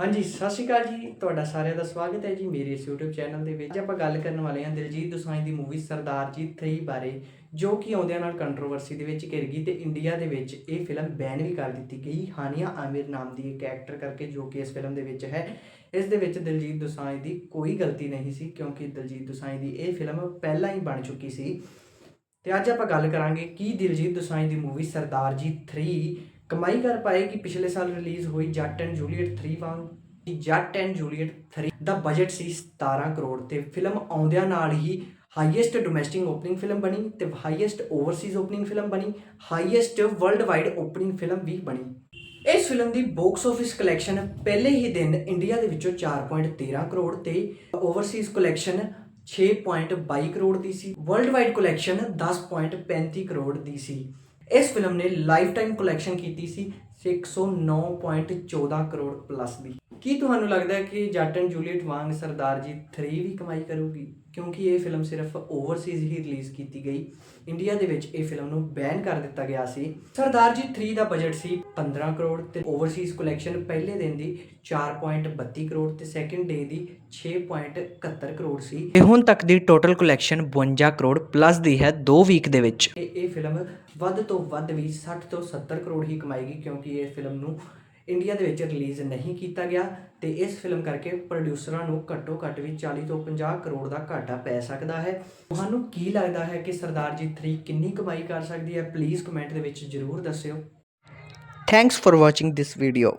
ਹਾਂਜੀ, ਸਤਿ ਸ਼੍ਰੀ ਅਕਾਲ ਜੀ। ਤੁਹਾਡਾ ਸਾਰਿਆਂ ਦਾ ਸਵਾਗਤ ਹੈ ਜੀ ਮੇਰੇ ਇਸ YouTube ਚੈਨਲ ਦੇ ਵਿੱਚ। ਆਪਾਂ ਗੱਲ ਕਰਨ ਵਾਲੇ ਹਾਂ ਦਿਲਜੀਤ ਦੋਸਾਂਝ ਦੀ ਮੂਵੀ ਸਰਦਾਰ ਜੀ 3 ਬਾਰੇ, ਜੋ ਕਿ ਆਉਂਦਿਆਂ ਨਾਲ ਕੰਟਰੋਵਰਸੀ ਦੇ ਵਿੱਚ ਘਿਰ ਗਈ ਤੇ ਇੰਡੀਆ ਦੇ ਵਿੱਚ ਇਹ ਫਿਲਮ ਬੈਨ ਵੀ ਕਰ ਦਿੱਤੀ ਗਈ। ਹਾਨੀਆ ਆਮਿਰ ਨਾਮ ਦੀ ਇੱਕ ਐਕਟਰ ਕਰਕੇ ਜੋ ਕਿ ਇਸ ਫਿਲਮ ਦੇ ਵਿੱਚ ਹੈ। ਇਸ ਦੇ ਵਿੱਚ ਦਿਲਜੀਤ ਦੋਸਾਂਝ ਦੀ ਕੋਈ ਗਲਤੀ ਨਹੀਂ ਸੀ, ਕਿਉਂਕਿ ਦਿਲਜੀਤ ਦੋਸਾਂਝ ਦੀ ਇਹ ਫਿਲਮ ਪਹਿਲਾਂ ਹੀ ਬਣ ਚੁੱਕੀ ਸੀ। ਤੇ ਅੱਜ ਆਪਾਂ ਗੱਲ ਕਰਾਂਗੇ ਕੀ ਦਿਲਜੀਤ ਦੋਸਾਂਝ ਦੀ ਮੂਵੀ ਸਰਦਾਰ ਜੀ 3 ਕਮਾਈ ਕਰ ਪਾਏਗੀ ਪਿਛਲੇ ਸਾਲ ਰਿਲੀਜ਼ ਹੋਈ ਜੱਟ ਐਂਡ ਜੂਲੀਅਟ 3 ਵਾਂਗ। ਜੱਟ ਐਂਡ ਜੂਲੀਅਟ 3 ਦਾ ਬਜਟ ਸੀ 17 ਕਰੋੜ ਤੇ ਫਿਲਮ ਆਉਂਦਿਆਂ ਨਾਲ ਹੀ ਹਾਈਐਸਟ ਡੋਮੈਸਟਿਕ ਓਪਨਿੰਗ ਫਿਲਮ ਬਣੀ ਤੇ ਹਾਈਐਸਟ ਓਵਰਸੀਜ਼ ਓਪਨਿੰਗ ਫਿਲਮ ਬਣੀ highest worldwide opening film ਵੀ ਬਣੀ। ਇਸ ਫਿਲਮ ਦੀ ਬਾਕਸ ਆਫਿਸ ਕਲੈਕਸ਼ਨ ਪਹਿਲੇ ਹੀ ਦਿਨ ਇੰਡੀਆ ਦੇ ਵਿੱਚੋਂ 4.13 ਕਰੋੜ ਤੇ ਓਵਰਸੀਜ਼ ਕਲੈਕਸ਼ਨ 6.22 ਕਰੋੜ ਦੀ ਸੀ। ਵਰਲਡ ਵਾਈਡ ਕਲੈਕਸ਼ਨ 10.35 ਕਰੋੜ ਦੀ ਸੀ। ਇਸ ਫਿਲਮ ਨੇ ਲਾਈਫ ਟਾਈਮ ਕਲੈਕਸ਼ਨ ਕੀਤੀ ਸੀ। 109.14 ਕਰੋੜ ਪਲੱਸ ਦੀ। ਕੀ ਤੁਹਾਨੂੰ ਲੱਗਦਾ ਹੈ ਕਿ ਜੱਟ ਐਂਡ ਜੂਲੀਅਟ ਵਾਂਗ ਸਰਦਾਰ ਜੀ 3 ਵੀ ਕਮਾਈ ਕਰੂਗੀ? ਕਿਉਂਕਿ ਇਹ ਫਿਲਮ ਸਿਰਫ ਓਵਰਸੀਜ਼ ਹੀ ਰਿਲੀਜ਼ ਕੀਤੀ ਗਈ। ਇੰਡੀਆ ਦੇ ਵਿੱਚ ਇਹ ਫਿਲਮ ਨੂੰ ਬੈਨ ਕਰ ਦਿੱਤਾ ਗਿਆ ਸੀ। ਸਰਦਾਰ ਜੀ 3 ਦਾ ਬਜਟ ਸੀ 15 ਕਰੋੜ ਤੇ ਓਵਰਸੀਜ਼ ਕਲੈਕਸ਼ਨ ਪਹਿਲੇ ਦਿਨ ਦੀ 4.32 ਕਰੋੜ ਤੇ ਸੈਕੰਡ ਡੇ ਦੀ 6.71 ਕਰੋੜ ਸੀ। ਤੇ ਹੁਣ ਤੱਕ ਦੀ ਟੋਟਲ ਕਲੈਕਸ਼ਨ 52 ਕਰੋੜ ਪਲੱਸ ਦੀ ਹੈ 2 ਵੀਕ ਦੇ ਵਿੱਚ। ਇਹ ਫਿਲਮ ਵੱਧ ਤੋਂ ਵੱਧ ਵੀ 60 ਤੋਂ 70 ਕਰੋੜ ਹੀ ਕਮਾਏਗੀ ਕਿਉਂਕਿ ਇਹ ਫਿਲਮ ਨੂੰ ਇੰਡੀਆ ਦੇ ਵਿੱਚ ਰਿਲੀਜ਼ ਨਹੀਂ ਕੀਤਾ ਗਿਆ ਤੇ ਇਸ ਫਿਲਮ ਕਰਕੇ ਪ੍ਰੋਡਿਊਸਰਾਂ ਨੂੰ ਘੱਟੋ ਘੱਟ ਵੀ 40 ਤੋਂ 50 ਕਰੋੜ ਦਾ ਘਾਟਾ ਪੈ ਸਕਦਾ ਹੈ। ਤੁਹਾਨੂੰ ਕੀ ਲੱਗਦਾ ਹੈ ਕਿ ਸਰਦਾਰ ਜੀ 3 ਕਿੰਨੀ ਕਮਾਈ ਕਰ ਸਕਦੀ ਹੈ? ਪਲੀਜ਼ ਕਮੈਂਟ ਦੇ ਵਿੱਚ ਜਰੂਰ ਦੱਸਿਓ। Thanks for watching this video